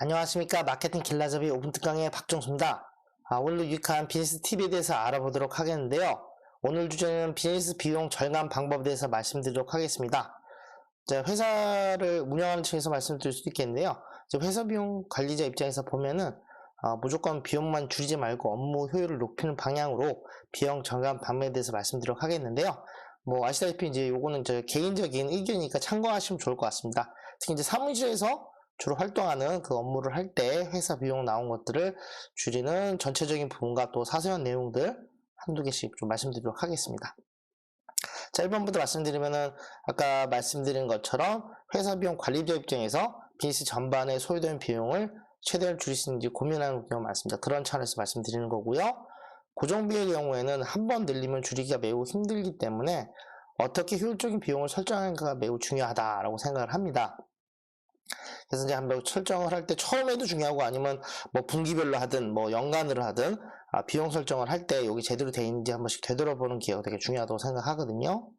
안녕하십니까 마케팅 길라잡이 5분 특강의 박정수입니다. 아, 오늘도 유익한 비즈니스 팁에 대해서 알아보도록 하겠는데요. 오늘 주제는 비즈니스 비용 절감 방법에 대해서 말씀드리도록 하겠습니다. 자, 회사를 운영하는 층에서 말씀드릴 수도 있겠는데요. 회사 비용 관리자 입장에서 보면은 아, 무조건 비용만 줄이지 말고 업무 효율을 높이는 방향으로 비용 절감 방법에 대해서 말씀드리도록 하겠는데요. 뭐 아시다시피 이제 요거는 저 개인적인 의견이니까 참고하시면 좋을 것 같습니다. 특히 이제 사무실에서 주로 활동하는 그 업무를 할 때 회사 비용 나온 것들을 줄이는 전체적인 부분과 또 사소한 내용들 한두 개씩 좀 말씀드리도록 하겠습니다. 자, 1번부터 말씀드리면은 아까 말씀드린 것처럼 회사 비용 관리자 입장에서 비즈니스 전반에 소요되는 비용을 최대한 줄일 수 있는지 고민하는 경우가 많습니다. 그런 차원에서 말씀드리는 거고요. 고정비의 경우에는 한 번 늘리면 줄이기가 매우 힘들기 때문에 어떻게 효율적인 비용을 설정하는가가 매우 중요하다라고 생각을 합니다. 그래서 이제 한번 설정을 할 때 처음에도 중요하고 아니면 뭐 분기별로 하든 뭐 연간으로 하든 아, 비용 설정을 할 때 여기 제대로 돼 있는지 한 번씩 되돌아보는 기회가 되게 중요하다고 생각하거든요.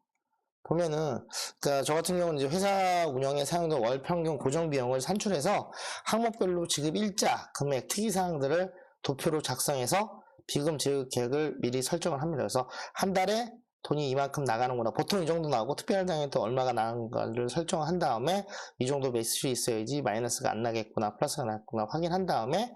보면은 그러니까 저 같은 경우는 이제 회사 운영에 사용된 월 평균 고정 비용을 산출해서 항목별로 지급 일자, 금액, 특이 사항들을 도표로 작성해서 비금 지급 계획을 미리 설정을 합니다. 그래서 한 달에 돈이 이만큼 나가는구나. 보통 이 정도 나오고 또 얼마가 나가는가를 설정한 다음에 이 정도 매출이 있어야지 마이너스가 안 나겠구나, 플러스가 나겠구나 확인한 다음에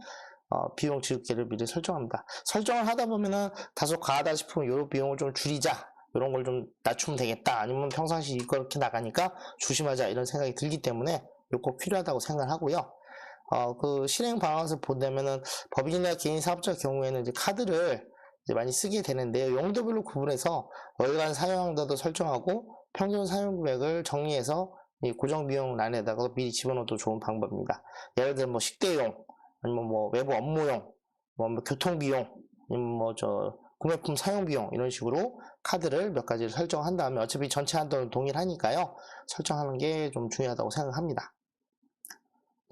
어, 비용 지급계를 미리 설정합니다. 설정을 하다 보면은 다소 과하다 싶으면 요 비용을 좀 줄이자. 이런 걸 좀 낮추면 되겠다. 아니면 평상시 이렇게 나가니까 조심하자. 이런 생각이 들기 때문에 꼭 필요하다고 생각을 하고요. 어, 그 실행 방안에서 보자면은 법인이나 개인 사업자 경우에는 이제 카드를 이제 많이 쓰게 되는데요. 용도별로 구분해서 월간 사용량도 설정하고 평균 사용 금액을 정리해서 이 고정 비용 란에다가 미리 집어넣어도 좋은 방법입니다. 예를 들어 뭐 식대용, 아니면 뭐 외부 업무용, 뭐 교통 비용, 뭐 저 구매품 사용 비용 이런 식으로 카드를 몇 가지를 설정한 다음에 어차피 전체 한도는 동일하니까요. 설정하는 게 좀 중요하다고 생각합니다.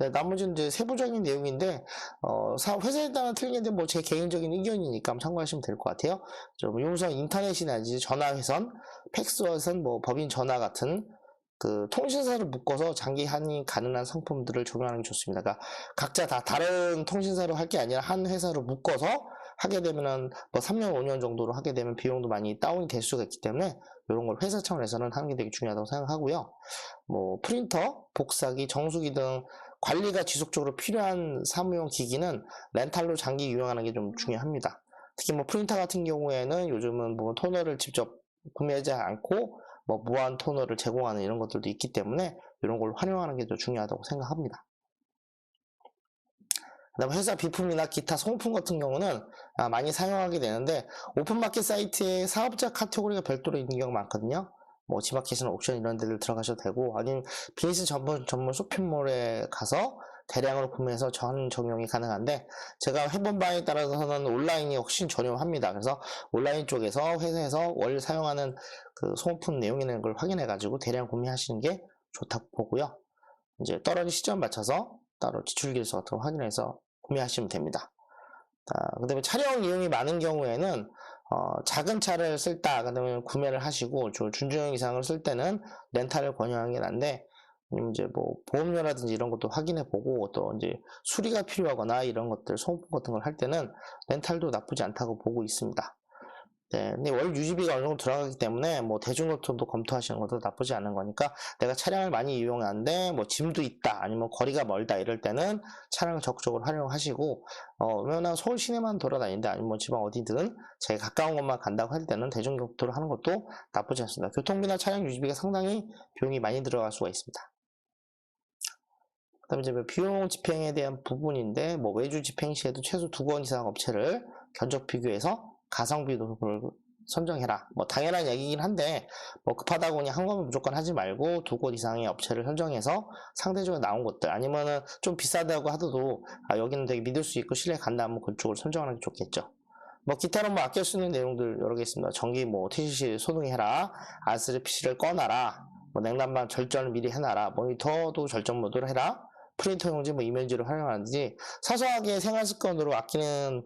네, 나머지는 이제 세부적인 내용인데, 어, 사- 회사에 따라 틀리는데 뭐 제 개인적인 의견이니까 참고하시면 될 것 같아요. 좀 용선 인터넷이나 이제 전화회선, 팩스회선, 뭐 법인 전화 같은 그 통신사를 묶어서 장기 할인이 가능한 상품들을 적용하는 게 좋습니다. 그러니까 각자 다 다른 통신사로 할 게 아니라 한 회사로 묶어서 하게 되면은 뭐 3년, 5년 정도로 하게 되면 비용도 많이 다운이 될 수가 있기 때문에 이런 걸 회사 차원에서는 하는 게 되게 중요하다고 생각하고요. 뭐 프린터, 복사기, 정수기 등 관리가 지속적으로 필요한 사무용 기기는 렌탈로 장기 이용하는 게 좀 중요합니다. 특히 뭐 프린터 같은 경우에는 요즘은 뭐 토너를 직접 구매하지 않고 뭐 무한 토너를 제공하는 이런 것들도 있기 때문에 이런 걸 활용하는 게 더 중요하다고 생각합니다. 그다음에 회사 비품이나 기타 소모품 같은 경우는 아, 많이 사용하게 되는데 오픈마켓 사이트에 사업자 카테고리가 별도로 있는 경우가 많거든요. 뭐 지마켓이나 옥션 이런 데를 들어가셔도 되고 아니면 비즈니스 전문 전문 쇼핑몰에 가서 대량으로 구매해서 전 적용이 가능한데 제가 해본 바에 따라서는 온라인이 훨씬 저렴합니다. 그래서 온라인 쪽에서 회사에서 월 사용하는 그 소모품 내용이라는 걸 확인해 가지고 대량 구매하시는 게 좋다고 보고요. 이제 떨어진 시점 맞춰서 따로 지출 기일서 같은 거 확인해서 구매하시면 됩니다. 그 다음에 차량 이용이 많은 경우에는 어, 작은 차를 쓸다 그러면 구매를 하시고 저 준주행 이상을 쓸 때는 렌탈을 권유하는 게 난데 아니면 이제 뭐 보험료라든지 이런 것도 확인해 보고 또 이제 수리가 필요하거나 이런 것들 소모품 같은 걸 할 때는 렌탈도 나쁘지 않다고 보고 있습니다. 네, 근데 월 유지비가 어느 정도 들어가기 때문에 뭐 대중교통도 검토하시는 것도 나쁘지 않은 거니까 내가 차량을 많이 이용하는데 뭐 짐도 있다 아니면 거리가 멀다 이럴 때는 차량을 적극적으로 활용하시고 어, 왜냐면 서울 시내만 돌아다니는데 아니면 뭐 지방 어디든 자기 가까운 곳만 간다고 할 때는 대중교통을 하는 것도 나쁘지 않습니다. 교통비나 차량 유지비가 상당히 비용이 많이 들어갈 수가 있습니다. 그다음에 이제 뭐 비용 집행에 대한 부분인데 뭐 외주 집행 시에도 최소 두번 이상 업체를 견적 비교해서 가성비 도를 선정해라. 뭐 당연한 얘기긴 한데 뭐 급하다고 그냥 한 거면 무조건 하지 말고 두 곳 이상의 업체를 선정해서 상대적으로 나온 것들 아니면은 좀 비싸다고 하더라도 아, 여기는 되게 믿을 수 있고 신뢰 간다 하면 그쪽을 선정하는 게 좋겠죠. 뭐 기타로 뭐 아낄 수 있는 내용들 여러 개 있습니다. 전기 뭐 TCC 소등해라, R3 PC를 꺼놔라, 뭐 냉난방 절전을 미리 해놔라, 모니터도 절전 모드로 해라, 프린터 용지 뭐 이면지를 활용하는지 사소하게 생활 습관으로 아끼는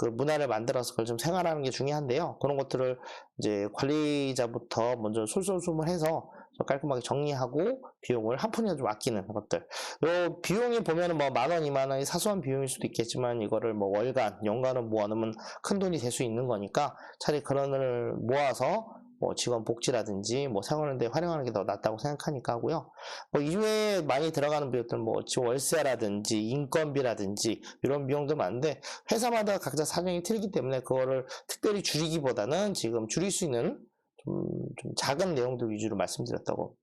그 문화를 만들어서 그걸 좀 생활하는 게 중요한데요. 그런 것들을 이제 관리자부터 먼저 솔솔수문해서 깔끔하게 정리하고 비용을 한 푼이라도 좀 아끼는 것들. 요 비용이 보면은 뭐 만 원, 이만 원이 사소한 비용일 수도 있겠지만 이거를 뭐 월간, 연간을 모아놓으면 큰 돈이 될 수 있는 거니까 차라리 그런 걸 모아서 뭐 직원 복지라든지 뭐 생활하는데 활용하는 게 더 낫다고 생각하니까 하고요. 뭐 이외에 많이 들어가는 비용들 뭐 월세라든지 인건비라든지 이런 비용도 많은데 회사마다 각자 사정이 틀리기 때문에 그거를 특별히 줄이기보다는 지금 줄일 수 있는 좀, 좀 작은 내용들 위주로 말씀드렸다고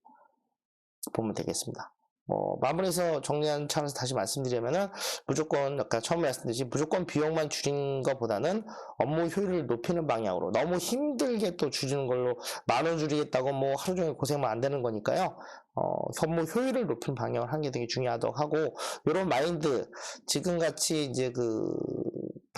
보면 되겠습니다. 뭐 마무리해서 정리한 차원에서 다시 말씀드리면은 무조건 아까 처음에 말씀드렸듯이 무조건 비용만 줄인 것보다는 업무 효율을 높이는 방향으로 너무 힘들게 또 줄이는 걸로 만 원 줄이겠다고 뭐 하루 종일 고생만 안 되는 거니까요. 어, 업무 효율을 높이는 방향을 하는 게 되게 중요하다고 하고 이런 마인드 지금 같이 이제 그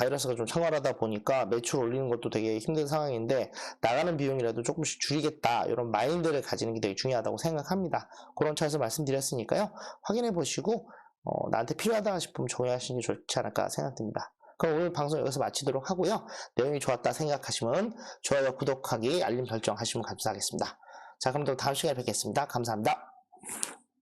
바이러스가 좀 창궐하다 보니까 매출 올리는 것도 되게 힘든 상황인데 나가는 비용이라도 조금씩 줄이겠다 이런 마인드를 가지는 게 되게 중요하다고 생각합니다. 그런 차에서 말씀드렸으니까요. 확인해 보시고 어, 나한테 필요하다 싶으면 조회하시는 게 좋지 않을까 생각됩니다. 그럼 오늘 방송 여기서 마치도록 하고요. 내용이 좋았다 생각하시면 좋아요, 구독하기, 알림 설정 하시면 감사하겠습니다. 자, 그럼 또 다음 시간에 뵙겠습니다. 감사합니다.